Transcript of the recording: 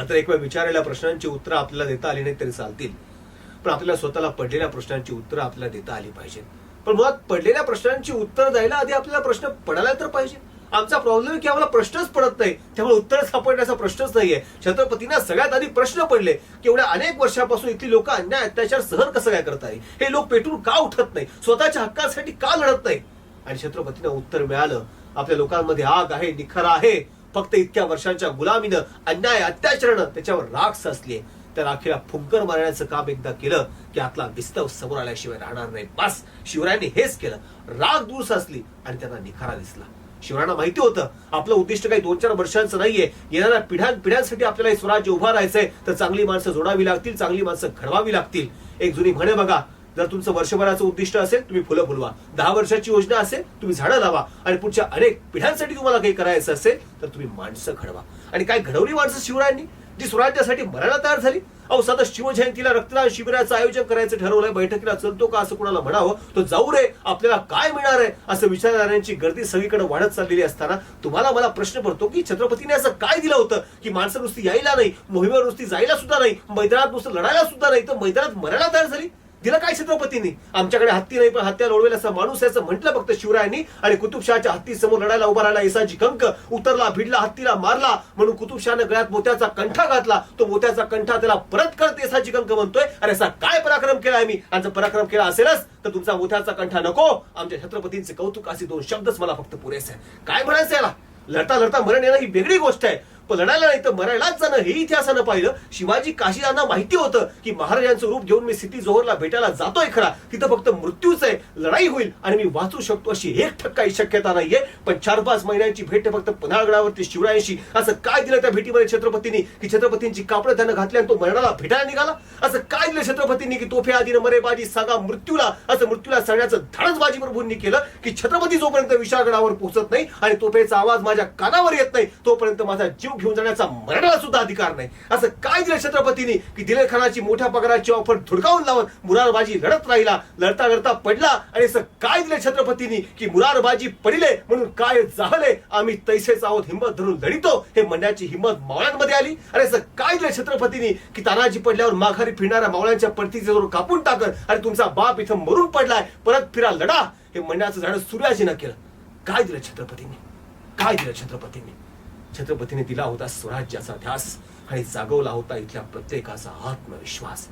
नंतर एक वेळ विचारलेल्या प्रश्नांची उत्तरं आपल्याला देता आली नाही तरी चालतील. पण आपल्याला स्वतःला पडलेल्या प्रश्नांची उत्तरं आपल्याला देता आली पाहिजेत. पण मुळात पडलेल्या प्रश्नांची उत्तर द्यायला आधी आपल्याला प्रश्न पडायला तर पाहिजे. आमचा प्रॉब्लेम की आम्हाला प्रश्नच पडत नाही. त्यामुळे उत्तर सापडण्याचा प्रश्नच नाहीये. छत्रपतींना सगळ्यात आधी प्रश्न पडले की एवढ्या अनेक वर्षापासून इथली लोक अन्याय अत्याचार सहन कसं काय करत आहे हे लोक पेटून का उठत नाही? स्वतःच्या हक्कासाठी का लढत नाही? आणि छत्रपतींना उत्तर मिळालं. आपल्या लोकांमध्ये आग आहे निखर आहे. फक्त इतक्या वर्षांच्या गुलामीनं अन्याय अत्याचारानं त्याच्यावर राग साचलीये त्या राखीला फुंकर मारण्याचं काम एकदा केलं की आतला विस्तव समोर आल्याशिवाय राहणार नाही. बस शिवरायांनी हेच केलं. राग दूर साचली आणि त्यांना निखारा दिसला. शिवरायांना माहिती होतं आपलं उद्दिष्ट काही दोन चार वर्षांचं नाहीये. येणाऱ्या पिढ्यां पिढ्यांसाठी आपल्याला स्वराज्य उभा राहायचंय तर चांगली माणसं जोडावी लागतील चांगली माणसं घडवावी लागतील. एक जुनी म्हणे बघा जर तुमचं वर्षभराचं उद्दिष्ट असेल तुम्ही फुलं फुलवा. दहा वर्षाची योजना असेल तुम्ही झाडं लावा. आणि पुढच्या अनेक पिढ्यांसाठी तुम्हाला काही करायचं असेल तर तुम्ही माणसं घडवा. आणि काय घडवली माणसं शिवरायांनी? जी स्वराज्यासाठी मरायला तयार झाली? अहो साधं शिवजयंतीला रक्तदान शिबिराचं आयोजन करायचं ठरवलंय बैठकीला चलतो का असं कुणाला म्हणावं? तो जाऊ रे आपल्याला काय मिळणार आहे? असं विचारणाऱ्यांची गर्दी सगळीकडे वाढत चाललेली असताना तुम्हाला मला प्रश्न पडतो की छत्रपतीने असं काय दिलं होतं? की माणसं नुसती यायला नाही मोहिमेवर नुसती जायला सुद्धा नाही मैदानात नुसतं लढायला सुद्धा नाही तर मैदानात मरायला तयार झाली? दिलं काय छत्रपतींनी? आमच्याकडे हत्ती नाही पण हत्या लोळवेल असा माणूस आहे असं म्हटलं फक्त शिवरायांनी. आणि कुतुबशहाच्या हत्ती समोर लढायला उभा राहिला येसाची कंक उतरला भिडला हत्तीला मारला. म्हणून कुतुबशहानं गळ्यात मोत्याचा कंठा घातला. तो मोत्याचा कंठा त्याला परत करत येसाची कंक म्हणतोय. अरे असा काय पराक्रम केलाय मी आणि जर पराक्रम केला असेलच तर तुमचा मोत्याचा कंठा नको. आमच्या छत्रपतींचे कौतुक असे दोन शब्दच मला फक्त पुरेसे काय म्हणायचं याला? लढता लढता मरण येणं ही वेगळी गोष्ट आहे. लढायला नाही तर मरायलाच जाणं हे इतिहासानं पाहिलं. शिवाजी काशीदांना माहिती होतं की महाराजांचं रूप घेऊन मी सिद्धी जोहरला भेटायला जातोय खरा. तिथं फक्त मृत्यूच आहे. लढाई होईल आणि मी वाचू शकतो अशी एक ठक्काही शक्यता नाहीये. पण चार पाच महिन्यांची भेट फक्त पन्हाळगडावरती शिवरायांशी. असं काय दिलं त्या भेटीमध्ये छत्रपतींनी? की छत्रपतींची कापडं त्यानं घातली आणि तो मरणाला भेटायला निघाला? असं काय दिलं छत्रपतींनी की तोफे आधीनं मरे बाजी सांगा मृत्यूला? असं मृत्यूला सगळ्याचं धाडच बाजी प्रभूंनी केलं की छत्रपती जोपर्यंत विशाळगडावर पोहोचत नाही आणि तोफेचा आवाज माझ्या कानावर येत नाही तोपर्यंत माझा जीव घेऊन जाण्याचा मरणाला सुद्धा अधिकार नाही. असं काय दिलं छत्रपतींनी की दिलेर खानाची मोठ्या पगाराची ऑफर धुडकावून लावून मुरारबाजी लढत राहिला लढता लढता पडला आणि असं काय दिलं छत्रपतींनी की मुरारबाजी पडिले म्हणून काय झाले आम्ही तैसेच आहोत हिंमत धरून लढितो हे म्हणण्याची हिंमत मावळ्यांमध्ये आली. अरे असं काय दिलं छत्रपतींनी की तानाजी पडल्यावर माघारी फिरणाऱ्या मावळ्यांच्या परतीचे जोर कापून टाकत आणि तुमचा बाप इथं मरून पडलाय परत फिरा लढा. हे म्हणण्याचं झाड सूर्याजीनं केलं. काय दिलं छत्रपतींनी. काय दिलं छत्रपतींनी. छत्रपतीने दिला होता स्वराज्याचा ध्यास. आणि जागवला होता इथल्या प्रत्येकाचा आत्मविश्वास.